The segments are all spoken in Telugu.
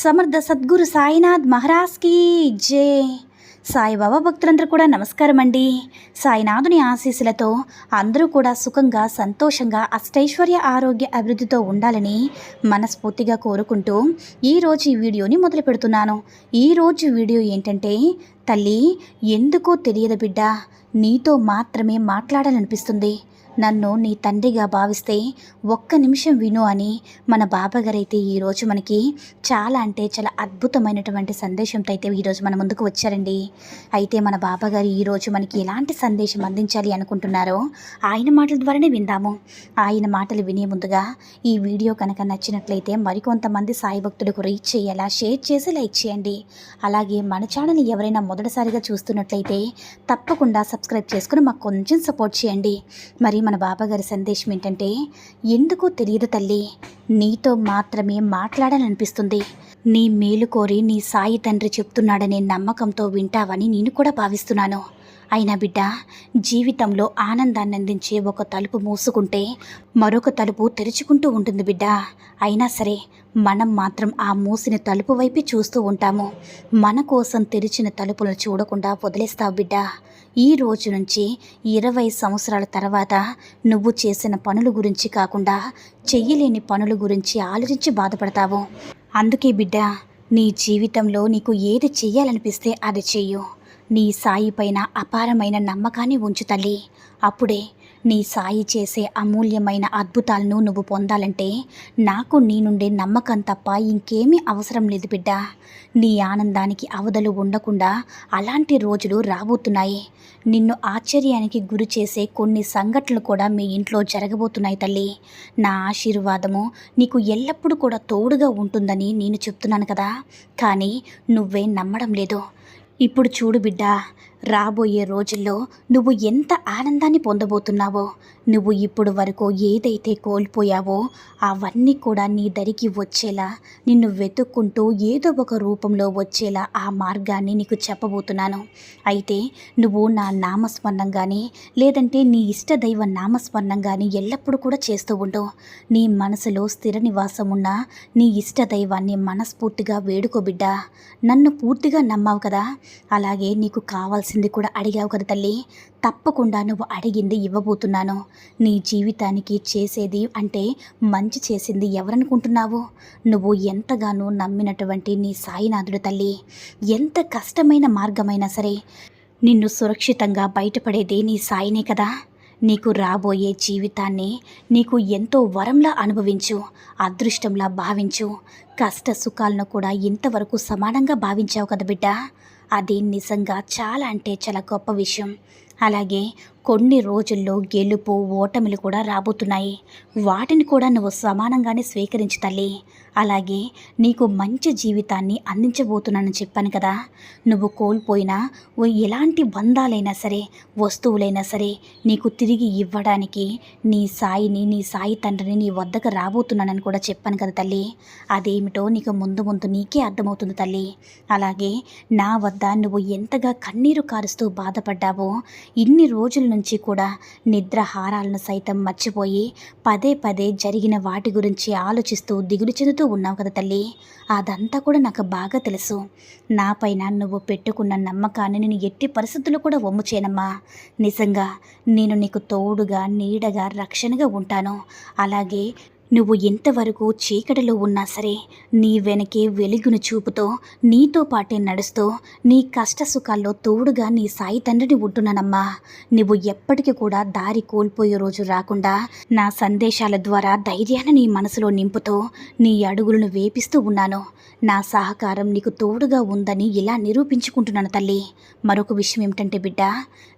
Samartha Sadguru Sainath మహారాజ్కి జై. సాయిబాబా భక్తులందరూ కూడా నమస్కారం అండి సాయినాథుని ఆశీస్సులతో అందరూ కూడా సుఖంగా సంతోషంగా అష్టైశ్వర్య ఆరోగ్య అభివృద్ధితో ఉండాలని మనస్ఫూర్తిగా కోరుకుంటూ ఈరోజు ఈ వీడియోని మొదలు పెడుతున్నాను. ఈరోజు వీడియో ఏంటంటే తల్లి ఎందుకో తెలియదు బిడ్డ నీతో మాత్రమే మాట్లాడాలనిపిస్తుంది. నన్ను నీ తండ్రిగా భావిస్తే ఒక్క నిమిషం విను అని మన బాబాగారైతే అయితే ఈరోజు మనకి చాలా అంటే చాలా అద్భుతమైనటువంటి సందేశంతో అయితే ఈరోజు మన ముందుకు వచ్చారండి. అయితే మన బాబాగారు ఈరోజు మనకి ఎలాంటి సందేశం అందించాలి అనుకుంటున్నారో ఆయన మాటల ద్వారానే విందాము. ఆయన మాటలు వినే ముందుగా ఈ వీడియో కనుక నచ్చినట్లయితే మరికొంతమంది సాయి భక్తులకు రీచ్ చేయాలా షేర్ చేసి లైక్ చేయండి. అలాగే మన ఛానల్ ఎవరైనా మొదటిసారిగా చూస్తున్నట్లయితే తప్పకుండా సబ్స్క్రైబ్ చేసుకుని మాకు కొంచెం సపోర్ట్ చేయండి. మరి మన బాబాగారి సందేశం ఏంటంటే ఎందుకు తెలియదు తల్లి నీతో మాత్రమే మాట్లాడాలనిపిస్తుంది. నీ మేలు కోరి నీ సాయి తండ్రి చెప్తున్నాడనే నమ్మకంతో వింటావని నేను కూడా భావిస్తున్నాను. అయినా బిడ్డ జీవితంలో ఆనందాన్ని అందించే ఒక తలుపు మూసుకుంటే మరొక తలుపు తెరుచుకుంటూ ఉంటుంది బిడ్డ. అయినా సరే మనం మాత్రం ఆ మూసిన తలుపు వైపే చూస్తూ ఉంటాము. మన కోసం తెరిచిన తలుపులను చూడకుండా వదిలేస్తావు బిడ్డ. ఈ రోజు నుంచి ఇరవై సంవత్సరాల తర్వాత నువ్వు చేసిన పనుల గురించి కాకుండా చెయ్యలేని పనుల గురించి ఆలోచించి బాధపడతావు. అందుకే బిడ్డ నీ జీవితంలో నీకు ఏది చెయ్యాలనిపిస్తే అది చెయ్యు. నీ సాయి పైన అపారమైన నమ్మకాన్ని ఉంచు తల్లి. అప్పుడే నీ సాయి చేసే అమూల్యమైన అద్భుతాలను నువ్వు పొందాలంటే నాకు నీ నుండే నమ్మకం తప్ప ఇంకేమీ అవసరం లేదు బిడ్డ. నీ ఆనందానికి అవధలు ఉండకుండా అలాంటి రోజులు రాబోతున్నాయి. నిన్ను ఆశ్చర్యానికి గురి చేసే కొన్ని సంఘటనలు కూడా మీ ఇంట్లో జరగబోతున్నాయి తల్లి. నా ఆశీర్వాదము నీకు ఎల్లప్పుడూ కూడా తోడుగా ఉంటుందని నేను చెప్తున్నాను కదా. కానీ నువ్వే నమ్మడం లేదు. ఇప్పుడు చూడు బిడ్డా రాబోయే రోజుల్లో నువ్వు ఎంత ఆనందాన్ని పొందబోతున్నావో నువ్వు ఇప్పుడు వరకు ఏదైతే కోల్పోయావో అవన్నీ కూడా నీ దరికి వచ్చేలా నిన్ను వెతుక్కుంటూ ఏదో ఒక రూపంలో వచ్చేలా ఆ మార్గాన్ని నీకు చెప్పబోతున్నాను. అయితే నువ్వు నా నామస్మరణం కానీ లేదంటే నీ ఇష్ట దైవ నామస్మరణం కానీ ఎల్లప్పుడూ కూడా చేస్తూ ఉండు. నీ మనసులో స్థిర నివాసం ఉన్న నీ ఇష్ట దైవాన్ని మనస్ఫూర్తిగా వేడుకోబిడ్డా నన్ను పూర్తిగా నమ్మావు కదా? అలాగే నీకు కావాల్సిన కావాల్సింది కూడా అడిగావు కదా తల్లి. తప్పకుండా నువ్వు అడిగింది ఇవ్వబోతున్నాను. నీ జీవితానికి చేసేది అంటే మంచి చేసింది ఎవరనుకుంటున్నావు? నువ్వు ఎంతగానో నమ్మినటువంటి నీ సాయినాథుడు తల్లి. ఎంత కష్టమైన మార్గమైనా సరే నిన్ను సురక్షితంగా బయటపడేది నీ సాయినే కదా. నీకు రాబోయే జీవితాన్ని నీకు ఎంతో వరంలా అనుభవించు అదృష్టంలా భావించు. కష్ట సుఖాలను కూడా ఇంతవరకు సమానంగా భావించావు కదా బిడ్డ. అది నిజంగా చాలా అంటే చాలా గొప్ప విషయం. అలాగే కొన్ని రోజుల్లో గెలుపు ఓటమిలు కూడా రాబోతున్నాయి. వాటిని కూడా నువ్వు సమానంగానే స్వీకరించు తల్లి. అలాగే నీకు మంచి జీవితాన్ని అందించబోతున్నానని చెప్పాను కదా. నువ్వు కోల్పోయినా ఎలాంటి బంధాలైనా సరే వస్తువులైనా సరే నీకు తిరిగి ఇవ్వడానికి నీ సాయిని నీ సాయి తండ్రిని నీ వద్దకు రాబోతున్నానని కూడా చెప్పాను కదా తల్లి. అదేమిటో నీకు ముందు ముందు నీకే అర్థమవుతుంది తల్లి. అలాగే నా వద్ద నువ్వు ఎంతగా కన్నీరు కారుస్తూ బాధపడ్డావో ఇన్ని రోజుల నుంచి కూడా నిద్రహారాలను సైతం మర్చిపోయి పదే పదే జరిగిన వాటి గురించి ఆలోచిస్తూ దిగులు చెందుతూ ఉన్నావు కదా తల్లి. అదంతా కూడా నాకు బాగా తెలుసు. నాపైన నువ్వు పెట్టుకున్న నమ్మకాన్ని నేను ఎట్టి పరిస్థితులు కూడా వమ్ము చేయనమ్మా. నిజంగా నేను నీకు తోడుగా నీడగా రక్షణగా ఉంటాను. అలాగే నువ్వు ఎంతవరకు చీకటిలో ఉన్నా సరే నీ వెనకే వెలుగును చూపుతో నీతో పాటే నడుస్తూ నీ కష్ట సుఖాల్లో తోడుగా నీ సాయి తండ్రిని ఉంటున్నానమ్మా. నువ్వు ఎప్పటికీ కూడా దారి కోల్పోయే రోజు రాకుండా నా సందేశాల ద్వారా ధైర్యాన్ని నీ మనసులో నింపుతూ నీ అడుగులను వేపిస్తూ ఉన్నాను. నా సహకారం నీకు తోడుగా ఉందని ఇలా నిరూపించుకుంటున్నాను తల్లి. మరొక విషయం ఏమిటంటే బిడ్డ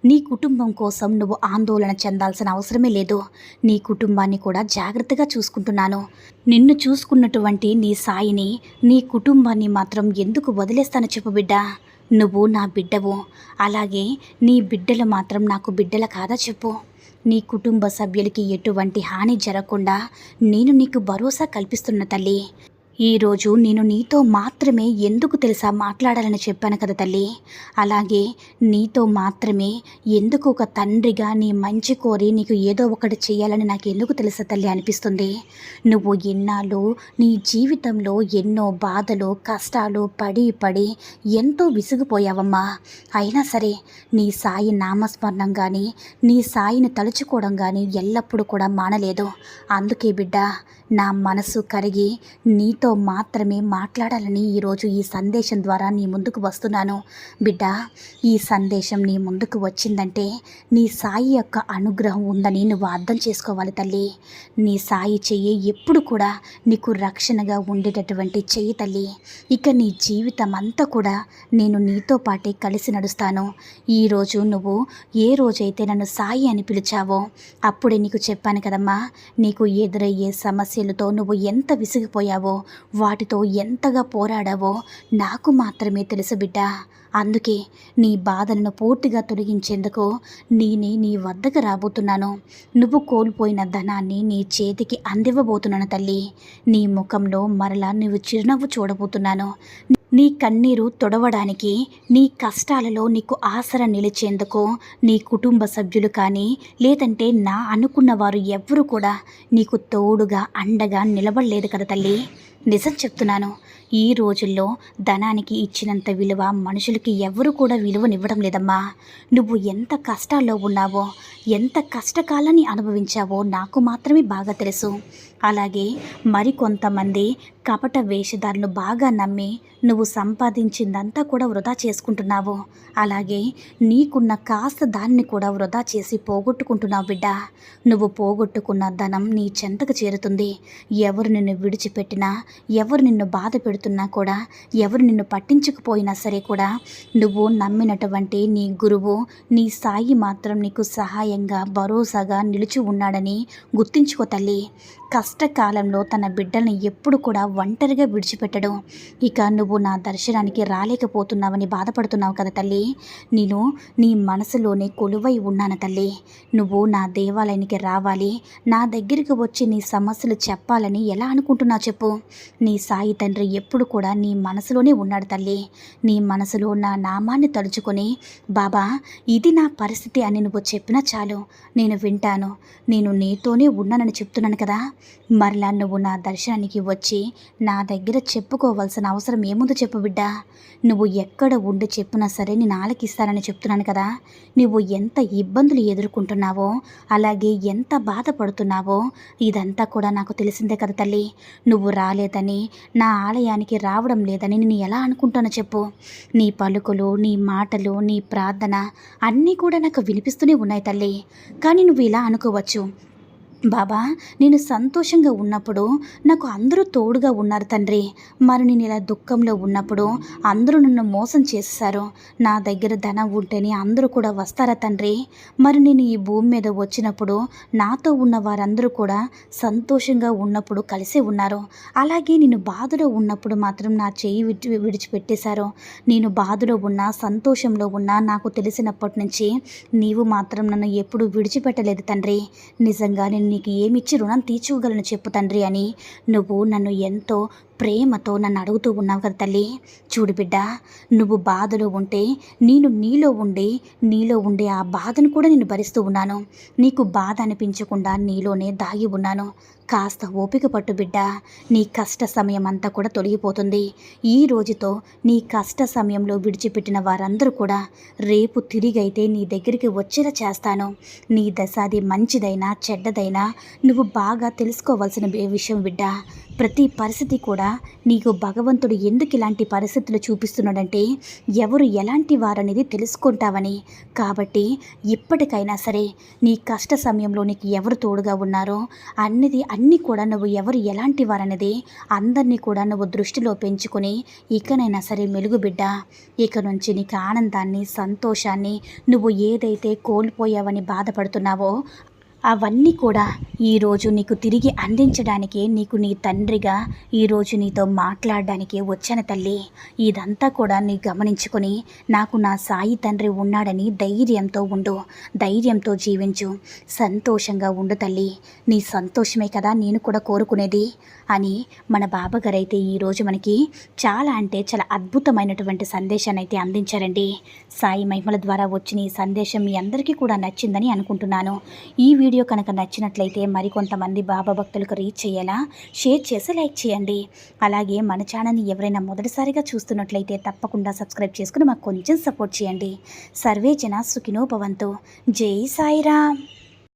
నీ కుటుంబం కోసం నువ్వు ఆందోళన చెందాల్సిన అవసరమే లేదు. నీ కుటుంబాన్ని కూడా జాగ్రత్తగా చేసుకుంటున్నాను నిన్ను చూసుకున్నటువంటి నీ సాయిని నీ కుటుంబాన్ని మాత్రం ఎందుకు వదిలేస్తాను చెప్పు బిడ్డ. నువ్వు నా బిడ్డవు. అలాగే నీ బిడ్డలు మాత్రం నాకు బిడ్డల కాదా చెప్పు. నీ కుటుంబ సభ్యులకి ఎటువంటి హాని జరగకుండా నేను నీకు భరోసా కల్పిస్తున్న తల్లి. ఈరోజు నేను నీతో మాత్రమే ఎందుకు తెలుసా మాట్లాడాలని చెప్పాను కదా తల్లి? అలాగే నీతో మాత్రమే ఎందుకు ఒక తండ్రిగా నీ మంచి కోరి నీకు ఏదో ఒకటి చేయాలని నాకు ఎందుకు తెలుసా తల్లి అనిపిస్తుంది? నువ్వు ఎన్నాళ్ళు నీ జీవితంలో ఎన్నో బాధలు కష్టాలు పడి పడి ఎంతో విసిగిపోయావమ్మా. అయినా సరే నీ సాయి నామస్మరణం కానీ నీ సాయిని తలుచుకోవడం కానీ ఎల్లప్పుడూ కూడా మానలేదు. అందుకే బిడ్డ నా మనసు కరిగి నీతో మాత్రమే మాట్లాడాలని ఈరోజు ఈ సందేశం ద్వారా నీ ముందుకు వస్తున్నాను. బిడ్డ ఈ సందేశం నీ ముందుకు వచ్చిందంటే నీ సాయి యొక్క అనుగ్రహం ఉందని నువ్వు అర్థం చేసుకోవాలి తల్లి. నీ సాయి చెయ్యి ఎప్పుడు కూడా నీకు రక్షణగా ఉండేటటువంటి చెయ్యి తల్లి. ఇక నీ జీవితం అంతా కూడా నేను నీతో పాటే కలిసి నడుస్తాను. ఈరోజు నువ్వు ఏ రోజైతే నన్ను సాయి అని పిలిచావో అప్పుడే నీకు చెప్పాను కదమ్మా నీకు ఎదురయ్యే సమస్యలతో నువ్వు ఎంత విసిగిపోయావో వాటితో ఎంతగా పోరాడావో నాకు మాత్రమే తెలుసు బిడ్డ. అందుకే నీ బాధలను పూర్తిగా తొలగించేందుకు నేనే నీ వద్దకు రాబోతున్నాను. నువ్వు కోల్పోయిన ధనాన్ని నీ చేతికి అందివ్వబోతున్నాను తల్లి. నీ ముఖంలో మరలా నువ్వు చిరునవ్వు చూడబోతున్నాను. నీ కన్నీరు తొడవడానికి నీ కష్టాలలో నీకు ఆసర నిలిచేందుకు నీ కుటుంబ సభ్యులు కానీ లేదంటే నా అనుకున్న వారు ఎవ్వరూ కూడా నీకు తోడుగా అండగా నిలబడలేదు కదా తల్లి. నిజం చెప్తున్నాను. ఈ రోజుల్లో ధనానికి ఇచ్చినంత విలువ మనుషులకి ఎవరు కూడా విలువనివ్వడం లేదమ్మా. నువ్వు ఎంత కష్టాల్లో ఉన్నావో ఎంత కష్టకాలాన్ని అనుభవించావో నాకు మాత్రమే బాగా తెలుసు. అలాగే మరికొంతమంది కపట వేషధారులు బాగా నమ్మి నువ్వు సంపాదించిందంతా కూడా వృధా చేసుకుంటున్నావు. అలాగే నీకున్న కాస్త దాన్ని కూడా వృధా చేసి పోగొట్టుకుంటున్నావు బిడ్డ. నువ్వు పోగొట్టుకున్న ధనం నీ చెంతకు చేరుతుంది. ఎవరు నిన్ను విడిచిపెట్టినా ఎవరు నిన్ను బాధ పెడుతున్నా కూడా ఎవరు నిన్ను పట్టించకపోయినా సరే కూడా నువ్వు నమ్మినటువంటి నీ గురువు నీ సాయి మాత్రం నీకు సహాయంగా భరోసాగా నిలిచి ఉన్నాడని గుర్తించుకో తల్లి. కష్టకాలంలో తన బిడ్డల్ని ఎప్పుడు కూడా ఒంటరిగా విడిచిపెట్టడం. ఇక నువ్వు నా దర్శనానికి రాలేకపోతున్నావని బాధపడుతున్నావు కదా తల్లి. నేను నీ మనసులోనే కొలువై ఉన్నాను తల్లి. నువ్వు నా దేవాలయానికి రావాలి. నా దగ్గరికి వచ్చి నీ సమస్యలు చెప్పాలని ఎలా అనుకుంటున్నావు చెప్పు. నీ సాయి తండ్రి ఎప్పుడు కూడా నీ మనసులోనే ఉన్నాడు తల్లి. నీ మనసులో నా నామాన్ని తలుచుకొని బాబా ఇది నా పరిస్థితి అని నువ్వు చెప్పినా చాలు. నేను వింటాను. నేను నీతోనే ఉన్నానని చెప్తున్నాను కదా. మరలా నువ్వు నా దర్శనానికి వచ్చి నా దగ్గర చెప్పుకోవాల్సిన అవసరం ఏముందో చెప్పు బిడ్డా. నువ్వు ఎక్కడ ఉండి చెప్పినా సరే నేను ఆలకిస్తానని చెప్తున్నాను కదా. నువ్వు ఎంత ఇబ్బందులు ఎదుర్కొంటున్నావో అలాగే ఎంత బాధపడుతున్నావో ఇదంతా కూడా నాకు తెలిసిందే కదా తల్లి. నువ్వు రాలేదని నా ఆలయానికి రావడం లేదని నేను ఎలా అనుకుంటానో చెప్పు. నీ పలుకులు నీ మాటలు నీ ప్రార్థన అన్నీ కూడా నాకు వినిపిస్తూనే ఉన్నాయి తల్లి. కానీ నువ్వు ఇలా అనుకోవచ్చు. బాబా నేను సంతోషంగా ఉన్నప్పుడు నాకు అందరూ తోడుగా ఉన్నారు తండ్రి. మరి నేను ఇలా దుఃఖంలో ఉన్నప్పుడు అందరూ నన్ను మోసం చేశారు. నా దగ్గర ధనం ఉంటేనే అందరూ కూడా వస్తారా తండ్రి? మరి నేను ఈ భూమి మీద వచ్చినప్పుడు నాతో ఉన్న వారందరూ కూడా సంతోషంగా ఉన్నప్పుడు కలిసే ఉన్నారు. అలాగే నేను బాధలో ఉన్నప్పుడు మాత్రం నా చేయి విడిచి విడిచిపెట్టేశారు. నేను బాధలో ఉన్నా సంతోషంలో ఉన్నా నాకు తెలిసినప్పటి నుంచి నీవు మాత్రం నన్ను ఎప్పుడు విడిచిపెట్టలేదు తండ్రి. నిజంగా నేను నీకు ఏమిచ్చి రుణం తీర్చుకోగలను చెప్పు తండ్రి అని. నువ్వు నన్ను ఎంతో ప్రేమతో నన్ను అడుగుతూ ఉన్నావు కదా తల్లి. చూడు బిడ్డ నువ్వు బాధలో ఉంటే నేను నీలో ఉండి నీలో ఉండే ఆ బాధను కూడా నేను భరిస్తూ ఉన్నాను. నీకు బాధ అనిపించకుండా నీలోనే దాగి ఉన్నాను. కాస్త ఓపిక పట్టు బిడ్డ నీ కష్ట సమయం అంతా కూడా తొలగిపోతుంది. ఈ రోజుతో నీ కష్ట సమయంలో విడిచిపెట్టిన వారందరూ కూడా రేపు తిరిగైతే నీ దగ్గరికి వచ్చేలా చేస్తాను. నీ దశ అది మంచిదైనా చెడ్డదైనా నువ్వు బాగా తెలుసుకోవాల్సిన విషయం బిడ్డ. ప్రతి పరిస్థితి కూడా నీకు భగవంతుడు ఎందుకు ఇలాంటి పరిస్థితులు చూపిస్తున్నాడంటే ఎవరు ఎలాంటి వారనేది తెలుసుకుంటావని. కాబట్టి ఇప్పటికైనా సరే నీ కష్ట సమయంలో నీకు ఎవరు తోడుగా ఉన్నారో అన్నది అన్నీ కూడా నువ్వు ఎవరు ఎలాంటి వారనేది అందరినీ కూడా నువ్వు దృష్టిలో పెంచుకొని ఇకనైనా సరే మెలుగుబిడ్డ ఇక నుంచి నీకు ఆనందాన్ని సంతోషాన్ని నువ్వు ఏదైతే కోల్పోయావని బాధపడుతున్నావో అవన్నీ కూడా ఈరోజు నీకు తిరిగి అందించడానికే నీకు నీ తండ్రిగా ఈరోజు నీతో మాట్లాడడానికే వచ్చాను తల్లి. ఇదంతా కూడా నీ గమనించుకొని నాకు నా సాయి తండ్రి ఉన్నాడని ధైర్యంతో ఉండు. ధైర్యంతో జీవించు. సంతోషంగా ఉండు తల్లి. నీ సంతోషమే కదా నేను కూడా కోరుకునేది అని మన బాబాగారైతే ఈరోజు మనకి చాలా అంటే చాలా అద్భుతమైనటువంటి సందేశాన్ని అయితే అందించారండి. సాయి మహిమల ద్వారా వచ్చిన ఈ సందేశం మీ అందరికీ కూడా నచ్చిందని అనుకుంటున్నాను. ఈ వీడియో వీడియో కనుక నచ్చినట్లయితే మరికొంతమంది బాబా భక్తులకు రీచ్ అయ్యేలా షేర్ చేసి లైక్ చేయండి. అలాగే మన ఛానల్ని ఎవరైనా మొదటిసారిగా చూస్తున్నట్లయితే తప్పకుండా సబ్స్క్రైబ్ చేసుకుని మాకు కొంచెం సపోర్ట్ చేయండి. సర్వే జన సుఖినో భవంతు. జై సాయిరామ్.